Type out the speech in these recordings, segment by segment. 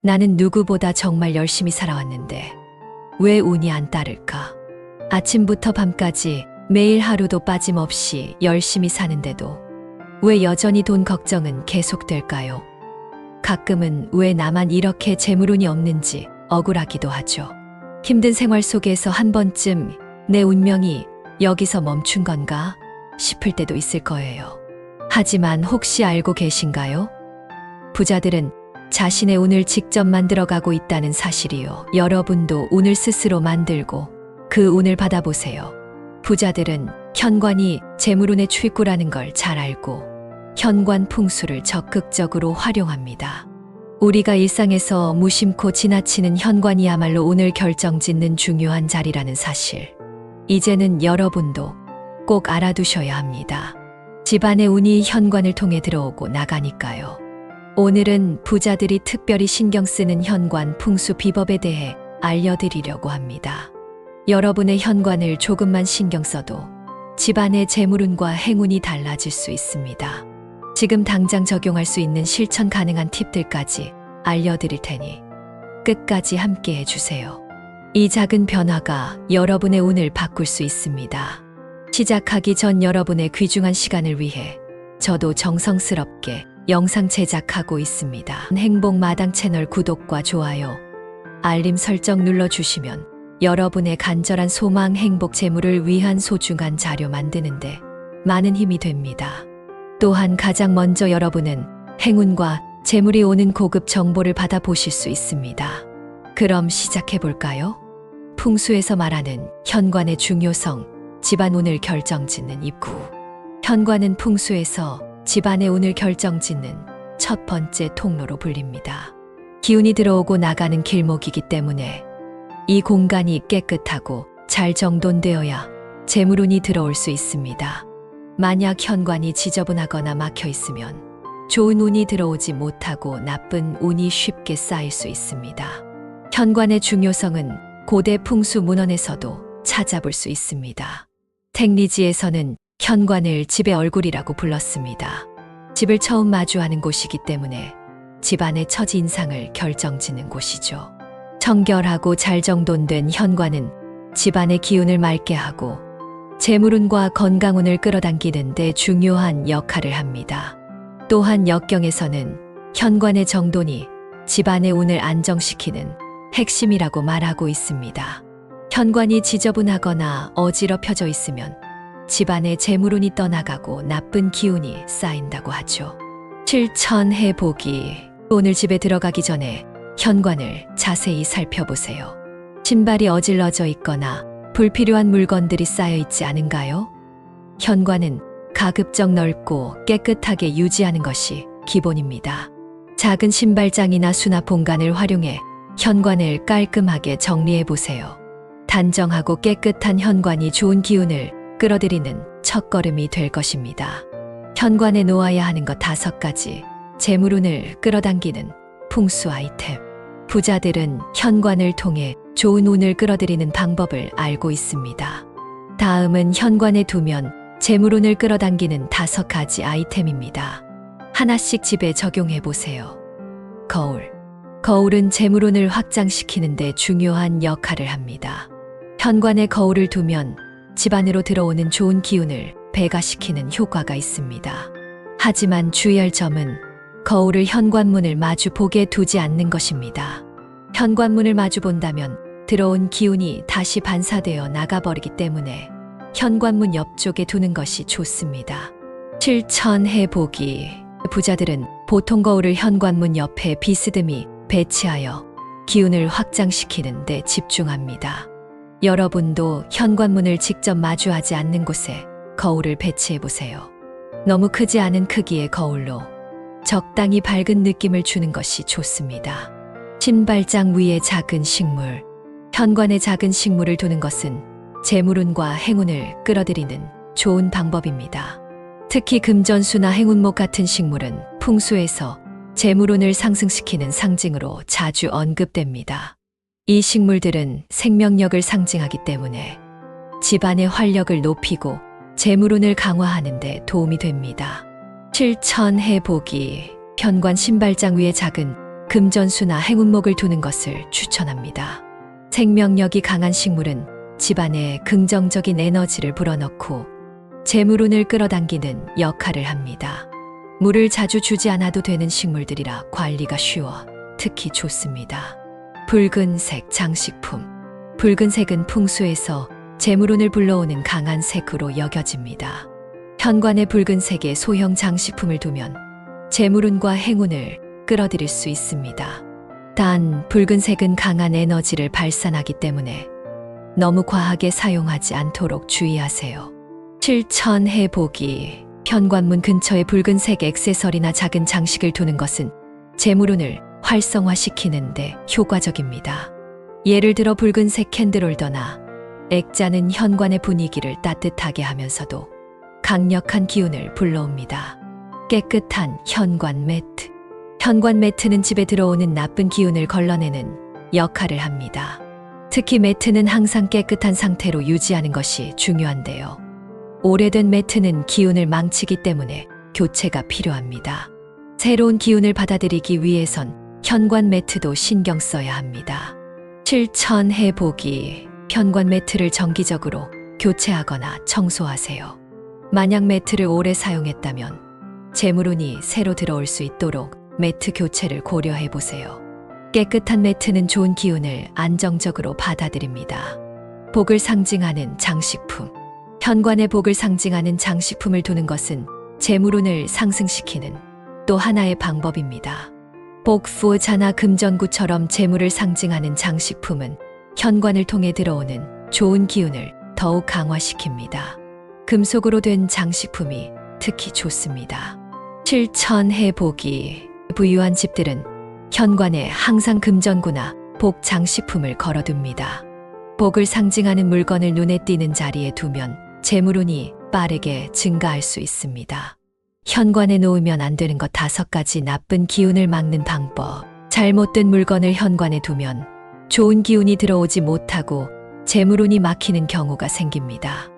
나는 누구보다 정말 열심히 살아왔는데 왜 운이 안 따를까? 아침부터 밤까지 매일 하루도 빠짐없이 열심히 사는데도 왜 여전히 돈 걱정은 계속될까요? 가끔은 왜 나만 이렇게 재물운이 없는지 억울하기도 하죠. 힘든 생활 속에서 한 번쯤 내 운명이 여기서 멈춘 건가 싶을 때도 있을 거예요. 하지만 혹시 알고 계신가요? 부자들은 자신의 운을 직접 만들어가고 있다는 사실이요. 여러분도 운을 스스로 만들고 그 운을 받아보세요. 부자들은 현관이 재물운의 출구라는 걸 잘 알고 현관 풍수를 적극적으로 활용합니다. 우리가 일상에서 무심코 지나치는 현관이야말로 운을 결정짓는 중요한 자리라는 사실. 이제는 여러분도 꼭 알아두셔야 합니다. 집안의 운이 현관을 통해 들어오고 나가니까요. 오늘은 부자들이 특별히 신경 쓰는 현관 풍수 비법에 대해 알려드리려고 합니다. 여러분의 현관을 조금만 신경 써도 집안의 재물운과 행운이 달라질 수 있습니다. 지금 당장 적용할 수 있는 실천 가능한 팁들까지 알려드릴 테니 끝까지 함께 해주세요. 이 작은 변화가 여러분의 운을 바꿀 수 있습니다. 시작하기 전 여러분의 귀중한 시간을 위해 저도 정성스럽게 영상 제작하고 있습니다. 행복 마당 채널 구독과 좋아요, 알림 설정 눌러주시면 여러분의 간절한 소망 행복 재물을 위한 소중한 자료 만드는데 많은 힘이 됩니다. 또한 가장 먼저 여러분은 행운과 재물이 오는 고급 정보를 받아보실 수 있습니다. 그럼 시작해 볼까요? 풍수에서 말하는 현관의 중요성, 집안 운을 결정짓는 입구. 현관은 풍수에서 집안의 운을 결정짓는 첫 번째 통로로 불립니다. 기운이 들어오고 나가는 길목이기 때문에 이 공간이 깨끗하고 잘 정돈되어야 재물운이 들어올 수 있습니다. 만약 현관이 지저분하거나 막혀 있으면 좋은 운이 들어오지 못하고 나쁜 운이 쉽게 쌓일 수 있습니다. 현관의 중요성은 고대 풍수 문헌에서도 찾아볼 수 있습니다. 택리지에서는 현관을 집의 얼굴이라고 불렀습니다. 집을 처음 마주하는 곳이기 때문에 집안의 첫 인상을 결정짓는 곳이죠. 청결하고 잘 정돈된 현관은 집안의 기운을 맑게 하고 재물운과 건강운을 끌어당기는 데 중요한 역할을 합니다. 또한 역경에서는 현관의 정돈이 집안의 운을 안정시키는 핵심이라고 말하고 있습니다. 현관이 지저분하거나 어지럽혀져 있으면 집안의 재물운이 떠나가고 나쁜 기운이 쌓인다고 하죠. 실천해 보기. 오늘 집에 들어가기 전에 현관을 자세히 살펴보세요. 신발이 어질러져 있거나 불필요한 물건들이 쌓여 있지 않은가요? 현관은 가급적 넓고 깨끗하게 유지하는 것이 기본입니다. 작은 신발장이나 수납 공간을 활용해 현관을 깔끔하게 정리해 보세요. 단정하고 깨끗한 현관이 좋은 기운을 끌어들이는 첫걸음이 될 것입니다. 현관에 놓아야 하는 것 다섯 가지 재물운을 끌어당기는 풍수 아이템. 부자들은 현관을 통해 좋은 운을 끌어들이는 방법을 알고 있습니다. 다음은 현관에 두면 재물운을 끌어당기는 다섯 가지 아이템입니다. 하나씩 집에 적용해 보세요. 거울. 거울은 재물운을 확장시키는데 중요한 역할을 합니다. 현관에 거울을 두면 집 안으로 들어오는 좋은 기운을 배가시키는 효과가 있습니다. 하지만 주의할 점은 거울을 현관문을 마주 보게 두지 않는 것입니다. 현관문을 마주 본다면 들어온 기운이 다시 반사되어 나가버리기 때문에 현관문 옆쪽에 두는 것이 좋습니다. 실천해 보기. 부자들은 보통 거울을 현관문 옆에 비스듬히 배치하여 기운을 확장시키는 데 집중합니다. 여러분도 현관문을 직접 마주하지 않는 곳에 거울을 배치해 보세요. 너무 크지 않은 크기의 거울로 적당히 밝은 느낌을 주는 것이 좋습니다. 신발장 위에 작은 식물, 현관에 작은 식물을 두는 것은 재물운과 행운을 끌어들이는 좋은 방법입니다. 특히 금전수나 행운목 같은 식물은 풍수에서 재물운을 상승시키는 상징으로 자주 언급됩니다. 이 식물들은 생명력을 상징하기 때문에 집안의 활력을 높이고 재물운을 강화하는 데 도움이 됩니다. 실천해 보기. 현관 신발장 위에 작은 금전수나 행운목을 두는 것을 추천합니다. 생명력이 강한 식물은 집안에 긍정적인 에너지를 불어넣고 재물운을 끌어당기는 역할을 합니다. 물을 자주 주지 않아도 되는 식물들이라 관리가 쉬워 특히 좋습니다. 붉은색 장식품. 붉은색은 풍수에서 재물운을 불러오는 강한 색으로 여겨집니다. 현관에 붉은색의 소형 장식품을 두면 재물운과 행운을 끌어들일 수 있습니다. 단 붉은색은 강한 에너지를 발산하기 때문에 너무 과하게 사용하지 않도록 주의하세요. 실천해 보기. 현관문 근처에 붉은색 액세서리나 작은 장식을 두는 것은 재물운을 활성화시키는데 효과적입니다. 예를 들어 붉은색 캔들홀더나 액자는 현관의 분위기를 따뜻하게 하면서도 강력한 기운을 불러옵니다. 깨끗한 현관 매트. 현관 매트는 집에 들어오는 나쁜 기운을 걸러내는 역할을 합니다. 특히 매트는 항상 깨끗한 상태로 유지하는 것이 중요한데요. 오래된 매트는 기운을 망치기 때문에 교체가 필요합니다. 새로운 기운을 받아들이기 위해선 현관 매트도 신경 써야 합니다. 실천해 보기. 현관 매트를 정기적으로 교체하거나 청소하세요. 만약 매트를 오래 사용했다면 재물운이 새로 들어올 수 있도록 매트 교체를 고려해 보세요. 깨끗한 매트는 좋은 기운을 안정적으로 받아들입니다. 복을 상징하는 장식품. 현관에 복을 상징하는 장식품을 두는 것은 재물운을 상승시키는 또 하나의 방법입니다. 복부 자나 금전구처럼 재물을 상징하는 장식품은 현관을 통해 들어오는 좋은 기운을 더욱 강화시킵니다. 금속으로 된 장식품이 특히 좋습니다. 실천해 보기. 부유한 집들은 현관에 항상 금전구나 복 장식품을 걸어둡니다. 복을 상징하는 물건을 눈에 띄는 자리에 두면 재물운이 빠르게 증가할 수 있습니다. 현관에 놓으면 안 되는 것 다섯 가지 나쁜 기운을 막는 방법. 잘못된 물건을 현관에 두면 좋은 기운이 들어오지 못하고 재물운이 막히는 경우가 생깁니다.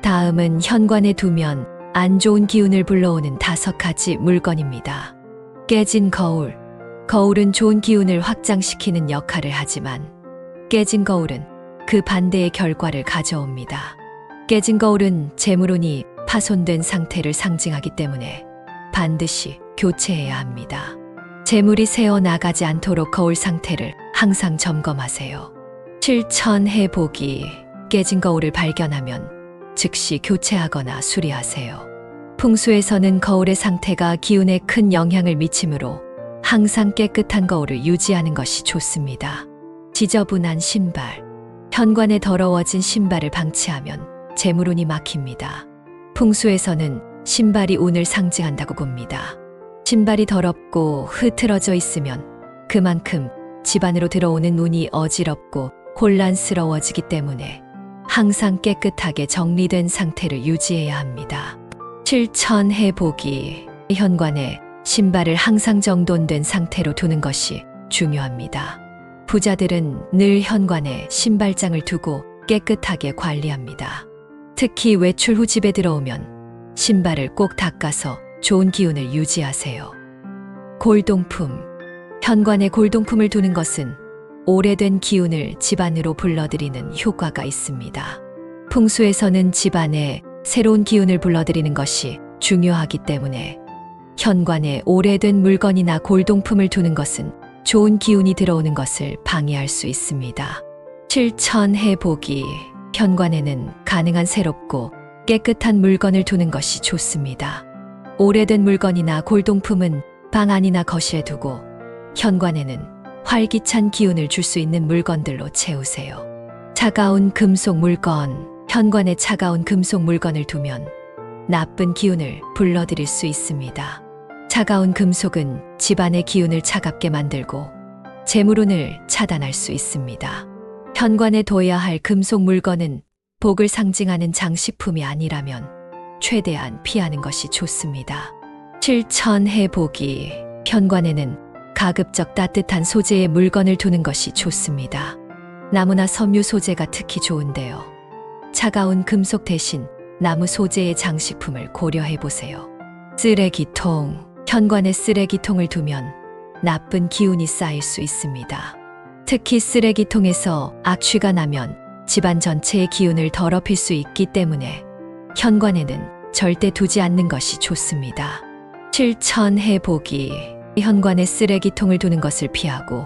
다음은 현관에 두면 안 좋은 기운을 불러오는 다섯 가지 물건입니다. 깨진 거울. 거울은 좋은 기운을 확장시키는 역할을 하지만 깨진 거울은 그 반대의 결과를 가져옵니다. 깨진 거울은 재물운이 파손된 상태를 상징하기 때문에 반드시 교체해야 합니다. 재물이 새어 나가지 않도록 거울 상태를 항상 점검하세요. 실천해 보기. 깨진 거울을 발견하면 즉시 교체하거나 수리하세요. 풍수에서는 거울의 상태가 기운에 큰 영향을 미치므로 항상 깨끗한 거울을 유지하는 것이 좋습니다. 지저분한 신발. 현관에 더러워진 신발을 방치하면 재물운이 막힙니다. 풍수에서는 신발이 운을 상징한다고 봅니다. 신발이 더럽고 흐트러져 있으면 그만큼 집안으로 들어오는 운이 어지럽고 혼란스러워지기 때문에 항상 깨끗하게 정리된 상태를 유지해야 합니다. 실천해 보기. 현관에 신발을 항상 정돈된 상태로 두는 것이 중요합니다. 부자들은 늘 현관에 신발장을 두고 깨끗하게 관리합니다. 특히 외출 후 집에 들어오면 신발을 꼭 닦아서 좋은 기운을 유지하세요. 골동품. 현관에 골동품을 두는 것은 오래된 기운을 집안으로 불러들이는 효과가 있습니다. 풍수에서는 집안에 새로운 기운을 불러들이는 것이 중요하기 때문에 현관에 오래된 물건이나 골동품을 두는 것은 좋은 기운이 들어오는 것을 방해할 수 있습니다. 실천해 보기. 현관에는 가능한 새롭고 깨끗한 물건을 두는 것이 좋습니다. 오래된 물건이나 골동품은 방 안이나 거실에 두고 현관에는 활기찬 기운을 줄 수 있는 물건들로 채우세요. 차가운 금속 물건. 현관에 차가운 금속 물건을 두면 나쁜 기운을 불러들일 수 있습니다. 차가운 금속은 집안의 기운을 차갑게 만들고 재물운을 차단할 수 있습니다. 현관에 둬야 할 금속 물건은 복을 상징하는 장식품이 아니라면 최대한 피하는 것이 좋습니다. 실천해 보기. 현관에는 가급적 따뜻한 소재의 물건을 두는 것이 좋습니다. 나무나 섬유 소재가 특히 좋은데요. 차가운 금속 대신 나무 소재의 장식품을 고려해 보세요. 쓰레기통. 현관에 쓰레기통을 두면 나쁜 기운이 쌓일 수 있습니다. 특히 쓰레기통에서 악취가 나면 집안 전체의 기운을 더럽힐 수 있기 때문에 현관에는 절대 두지 않는 것이 좋습니다. 실천해 보기. 현관에 쓰레기통을 두는 것을 피하고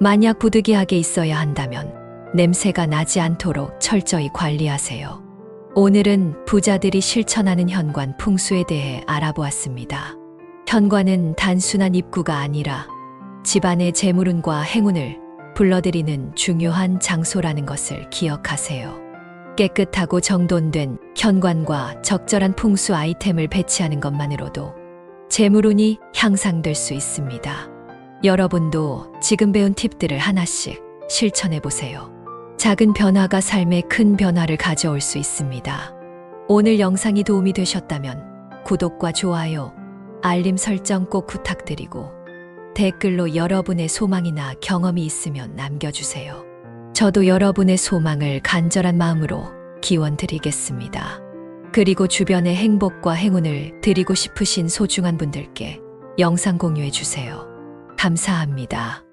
만약 부득이하게 있어야 한다면 냄새가 나지 않도록 철저히 관리하세요. 오늘은 부자들이 실천하는 현관 풍수에 대해 알아보았습니다. 현관은 단순한 입구가 아니라 집안의 재물운과 행운을 불러들이는 중요한 장소라는 것을 기억하세요. 깨끗하고 정돈된 현관과 적절한 풍수 아이템을 배치하는 것만으로도 재물운이 향상될 수 있습니다. 여러분도 지금 배운 팁들을 하나씩 실천해 보세요. 작은 변화가 삶에 큰 변화를 가져올 수 있습니다. 오늘 영상이 도움이 되셨다면 구독과 좋아요, 알림 설정 꼭 부탁드리고 댓글로 여러분의 소망이나 경험이 있으면 남겨주세요. 저도 여러분의 소망을 간절한 마음으로 기원 드리겠습니다. 그리고 주변의 행복과 행운을 드리고 싶으신 소중한 분들께 영상 공유해 주세요. 감사합니다.